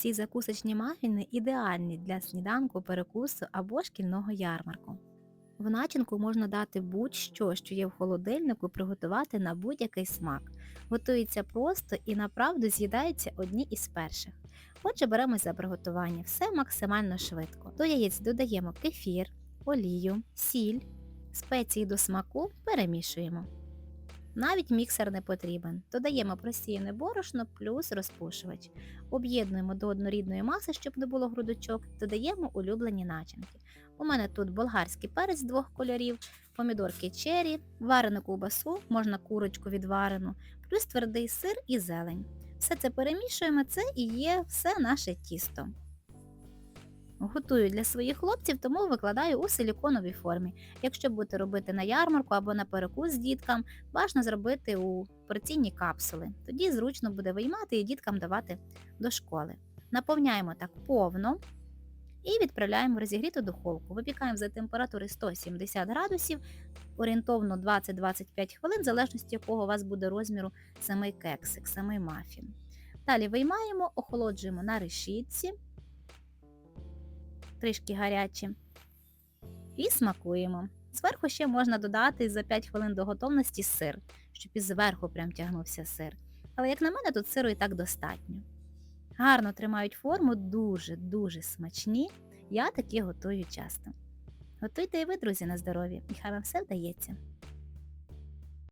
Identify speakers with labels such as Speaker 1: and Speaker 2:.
Speaker 1: Ці закусочні мафіни ідеальні для сніданку, перекусу або шкільного ярмарку. В начинку можна дати будь-що, що є в холодильнику, приготувати на будь-який смак. Готується просто і направду з'їдаються одні із перших. Отже, беремось за приготування. Все максимально швидко. До яєць додаємо кефір, олію, сіль, спеції до смаку перемішуємо. Навіть міксер не потрібен. Додаємо просіяне борошно плюс розпушувач. Об'єднуємо до однорідної маси, щоб не було грудочок, додаємо улюблені начинки. У мене тут болгарський перець двох кольорів, помідорки чері, варену ковбасу, можна курочку відварену, плюс твердий сир і зелень. Все це перемішуємо, це і є все наше тісто. Готую для своїх хлопців, тому викладаю у силіконовій формі. Якщо будете робити на ярмарку або на перекус з діткам, бажано зробити у порційні капсули. Тоді зручно буде виймати і діткам давати до школи. Наповняємо так повно і відправляємо в розігріту духовку. Випікаємо за температури 170 градусів, орієнтовно 20-25 хвилин, в залежності якого у вас буде розміру самий кексик, самий мафін. Далі виймаємо, охолоджуємо на решітці, трішки гарячі, і смакуємо. Зверху ще можна додати за 5 хвилин до готовності сир, щоб і зверху прям тягнувся сир. Але, як на мене, тут сиру і так достатньо. Гарно тримають форму, дуже-дуже смачні. Я такі готую часто. Готуйте і ви, друзі, на здоров'я, і хай вам все вдається.